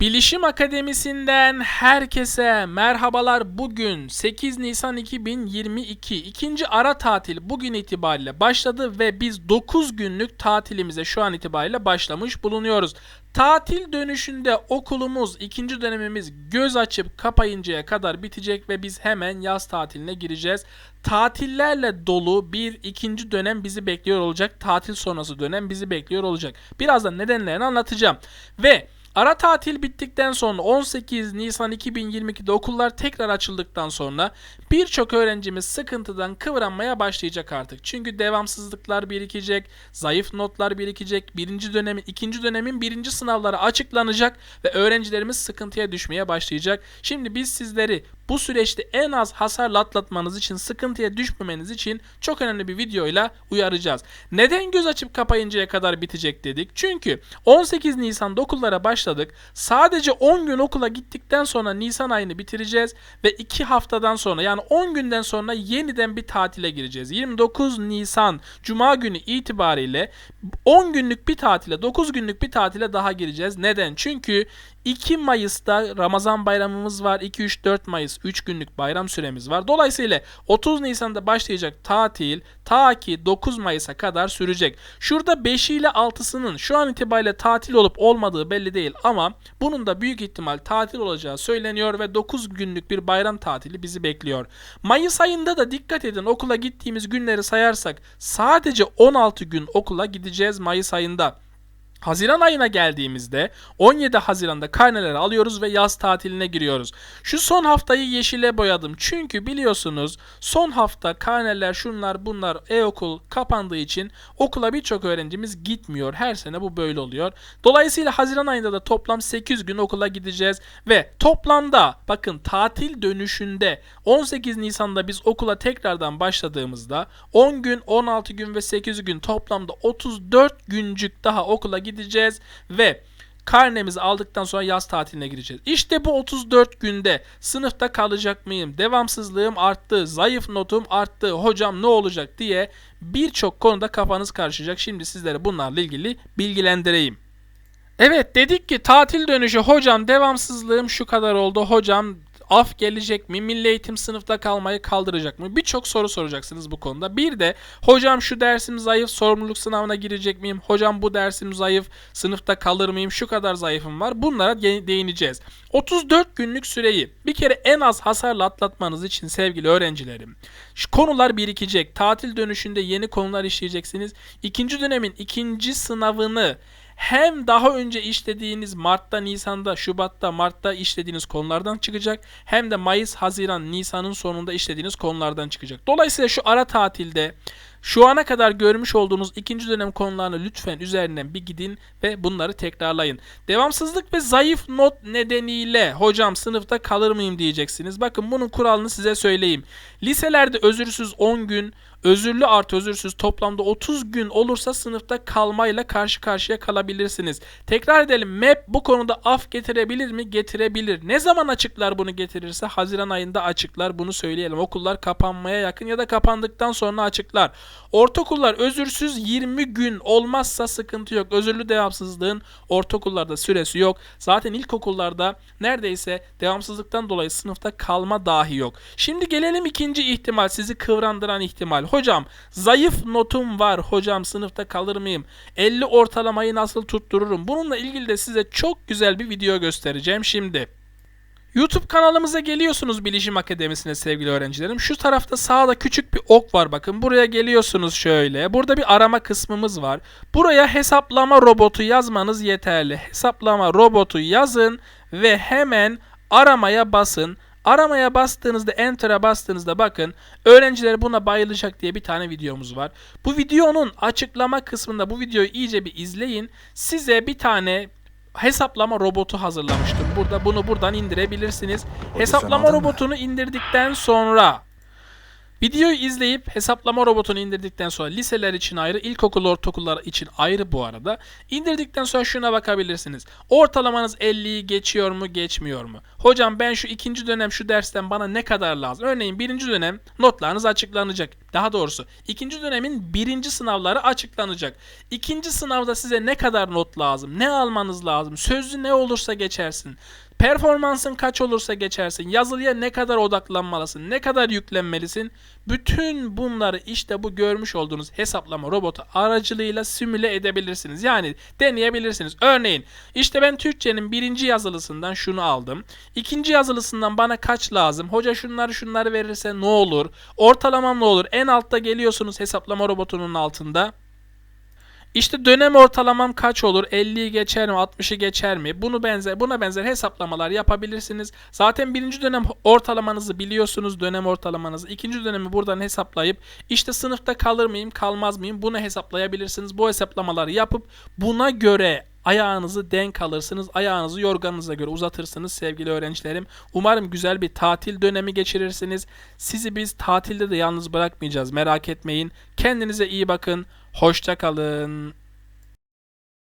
Bilişim Akademisi'nden herkese merhabalar. Bugün 8 Nisan 2022 ikinci ara tatil bugün itibariyle başladı ve biz 9 günlük tatilimize şu an itibariyle başlamış bulunuyoruz. Tatil dönüşünde okulumuz ikinci dönemimiz göz açıp kapayıncaya kadar bitecek ve biz hemen yaz tatiline gireceğiz. Tatillerle dolu bir ikinci dönem bizi bekliyor olacak. Tatil sonrası dönem bizi bekliyor olacak. Birazdan nedenlerini anlatacağım. Ve Ara tatil bittikten sonra 18 Nisan 2022'de okullar tekrar açıldıktan sonra birçok öğrencimiz sıkıntıdan kıvranmaya başlayacak artık. Çünkü devamsızlıklar birikecek, zayıf notlar birikecek, birinci dönemin, ikinci dönemin birinci sınavları açıklanacak ve öğrencilerimiz sıkıntıya düşmeye başlayacak. Şimdi biz sizleri bu süreçte en az hasarla atlatmanız için, sıkıntıya düşmemeniz için çok önemli bir videoyla uyaracağız. Neden göz açıp kapayıncaya kadar bitecek dedik? Çünkü 18 Nisan'da okullara başladık. Sadece 10 gün okula gittikten sonra Nisan ayını bitireceğiz ve 2 haftadan sonra yani 10 günden sonra yeniden bir tatile gireceğiz. 29 Nisan Cuma günü itibariyle 10 günlük bir tatile, 9 günlük bir tatile daha gireceğiz. Neden? Çünkü 2 Mayıs'ta Ramazan bayramımız var. 2 3 4 Mayıs 3 günlük bayram süremiz var. Dolayısıyla 30 Nisan'da başlayacak tatil ta ki 9 Mayıs'a kadar sürecek. Şurada 5 ile 6'sının şu an itibariyle tatil olup olmadığı belli değil ama bunun da büyük ihtimal tatil olacağı söyleniyor ve 9 günlük bir bayram tatili bizi bekliyor. Mayıs ayında da dikkat edin okula gittiğimiz günleri sayarsak sadece 16 gün okula gideceğiz Mayıs ayında. Haziran ayına geldiğimizde 17 Haziran'da karneleri alıyoruz ve yaz tatiline giriyoruz. Şu son haftayı yeşile boyadım. Çünkü biliyorsunuz son hafta karneler şunlar bunlar e-okul kapandığı için okula birçok öğrencimiz gitmiyor. Her sene bu böyle oluyor. Dolayısıyla Haziran ayında da toplam 8 gün okula gideceğiz ve toplamda bakın tatil dönüşünde 18 Nisan'da biz okula tekrardan başladığımızda 10 gün, 16 gün ve 8 gün toplamda 34 güncük daha okula gideceğiz ve karnemizi aldıktan sonra yaz tatiline gireceğiz. İşte bu 34 günde sınıfta kalacak mıyım? Devamsızlığım arttı, zayıf notum arttı. Hocam ne olacak diye birçok konuda kafanız karışacak. Şimdi sizlere bunlarla ilgili bilgilendireyim. Evet dedik ki tatil dönüşü hocam devamsızlığım şu kadar oldu. Hocam af gelecek mi? Milli eğitim sınıfta kalmayı kaldıracak mı? Birçok soru soracaksınız bu konuda. Bir de hocam şu dersim zayıf sorumluluk sınavına girecek miyim? Hocam bu dersim zayıf sınıfta kalır mıyım? Şu kadar zayıfım var. Bunlara değineceğiz. 34 günlük süreyi bir kere en az hasarla atlatmanız için sevgili öğrencilerim. Şu konular birikecek. Tatil dönüşünde yeni konular işleyeceksiniz. İkinci dönemin ikinci sınavını hem daha önce işlediğiniz Mart'ta, Nisan'da, Şubat'ta, Mart'ta işlediğiniz konulardan çıkacak hem de Mayıs, Haziran, Nisan'ın sonunda işlediğiniz konulardan çıkacak. Dolayısıyla şu ara tatilde şu ana kadar görmüş olduğunuz ikinci dönem konularını lütfen üzerinden bir gidin ve bunları tekrarlayın. Devamsızlık ve zayıf not nedeniyle hocam sınıfta kalır mıyım diyeceksiniz. Bakın bunun kuralını size söyleyeyim. Liselerde özürsüz 10 gün, özürlü artı özürsüz toplamda 30 gün olursa sınıfta kalmayla karşı karşıya kalabilirsiniz. Tekrar edelim. MEP bu konuda af getirebilir mi? Getirebilir. Ne zaman açıklar bunu getirirse? Haziran ayında açıklar. Bunu söyleyelim. Okullar kapanmaya yakın ya da kapandıktan sonra açıklar. Ortaokullar özürsüz 20 gün olmazsa sıkıntı yok. Özürlü devamsızlığın ortaokullarda süresi yok. Zaten ilkokullarda neredeyse devamsızlıktan dolayı sınıfta kalma dahi yok. Şimdi gelelim ikinci ihtimal sizi kıvrandıran ihtimal. Hocam zayıf notum var. Hocam sınıfta kalır mıyım? 50 ortalamayı nasıl tuttururum? Bununla ilgili de size çok güzel bir video göstereceğim şimdi. YouTube kanalımıza geliyorsunuz Bilişim Akademisi'ne sevgili öğrencilerim. Şu tarafta sağda küçük bir ok var bakın. Buraya geliyorsunuz şöyle. Burada bir arama kısmımız var. Buraya hesaplama robotu yazmanız yeterli. Hesaplama robotu yazın ve hemen aramaya basın. Aramaya bastığınızda Enter'a bastığınızda bakın öğrenciler buna bayılacak diye bir tane videomuz var. Bu videonun açıklama kısmında bu videoyu iyice bir izleyin. Size bir tane hesaplama robotu hazırlamıştım. Burada bunu buradan indirebilirsiniz. Hesaplama robotunu indirdikten sonra Videoyu izleyip hesaplama robotunu indirdikten sonra liseler için ayrı, ilkokul ortaokullar için ayrı bu arada. İndirdikten sonra şuna bakabilirsiniz. Ortalamanız 50'yi geçiyor mu, geçmiyor mu? Hocam ben şu ikinci dönem şu dersten bana ne kadar lazım? Örneğin birinci dönem notlarınız açıklanacak. Daha doğrusu ikinci dönemin birinci sınavları açıklanacak. İkinci sınavda size ne kadar not lazım? Ne almanız lazım? Sözlü ne olursa geçersin. Performansın kaç olursa geçersin. Yazılıya ne kadar odaklanmalısın. Ne kadar yüklenmelisin. Bütün bunları işte bu görmüş olduğunuz hesaplama robotu aracılığıyla simüle edebilirsiniz. Yani deneyebilirsiniz. Örneğin işte ben Türkçenin birinci yazılısından şunu aldım. İkinci yazılısından bana kaç lazım? Hoca şunları şunları verirse ne olur? Ortalamam ne olur? En altta geliyorsunuz hesaplama robotunun altında. İşte dönem ortalamam kaç olur? 50'yi geçer mi? 60'ı geçer mi? Bunu benzer buna benzer hesaplamalar yapabilirsiniz. Zaten birinci dönem ortalamanızı biliyorsunuz. Dönem ortalamanızı. İkinci dönemi buradan hesaplayıp işte sınıfta kalır mıyım, kalmaz mıyım? Bunu hesaplayabilirsiniz. Bu hesaplamaları yapıp buna göre ayağınızı denk alırsınız. Ayağınızı yorganınıza göre uzatırsınız sevgili öğrencilerim. Umarım güzel bir tatil dönemi geçirirsiniz. Sizi biz tatilde de yalnız bırakmayacağız. Merak etmeyin. Kendinize iyi bakın. Hoşça kalın.